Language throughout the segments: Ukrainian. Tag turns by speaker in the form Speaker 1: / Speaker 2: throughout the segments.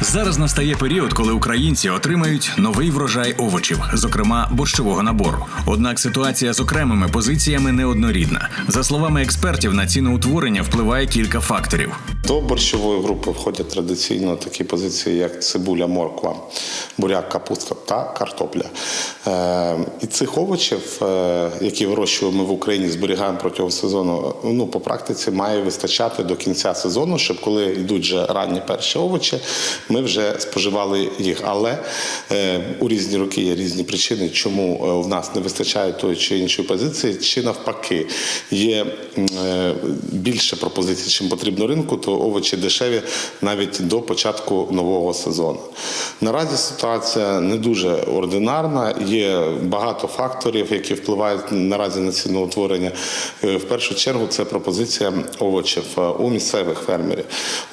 Speaker 1: Зараз настає період, коли українці отримають новий врожай овочів, зокрема борщового набору. Однак ситуація з окремими позиціями неоднорідна. За словами експертів, на ціноутворення впливає кілька факторів.
Speaker 2: До борщової групи входять традиційно такі позиції, як цибуля, морква, буряк, капуста та картопля. Е, і цих овочів, е, які вирощуємо в Україні, зберігаємо протягом сезону. Ну, по практиці має вистачати до кінця сезону, щоб коли йдуть вже ранні перші овочі, ми вже споживали їх. Але е, у різні роки є різні причини, чому в нас не вистачає тої чи іншої позиції, чи навпаки є більше пропозицій, чим потрібно ринку, то овочі дешеві навіть до початку нового сезону. Наразі ситуація не дуже ординарна. Є багато факторів, які впливають наразі на ціноутворення. Е, В першу чергу це пропозиція овочів е, у місцевих фермерів.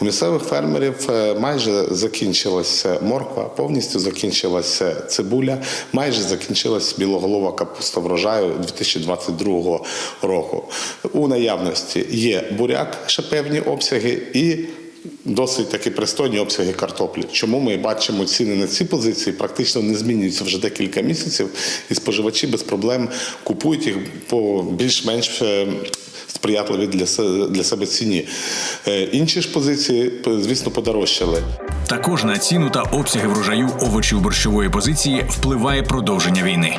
Speaker 2: У місцевих фермерів е, майже закінчилася морква, повністю закінчилася цибуля, майже закінчилась білоголова капуста врожаю 2022 року. У наявності є буряк, ще певні обсяги і. Досить таки пристойні обсяги картоплі. Чому ми бачимо ціни на ці позиції практично не змінюються вже декілька місяців, і споживачі без проблем купують їх по більш-менш е, сприятливі для се- для себе ціні. Е, Інші ж позиції, звісно, подорожчали.
Speaker 1: Також на ціну та обсяги врожаю овочів борщової позиції впливає продовження війни.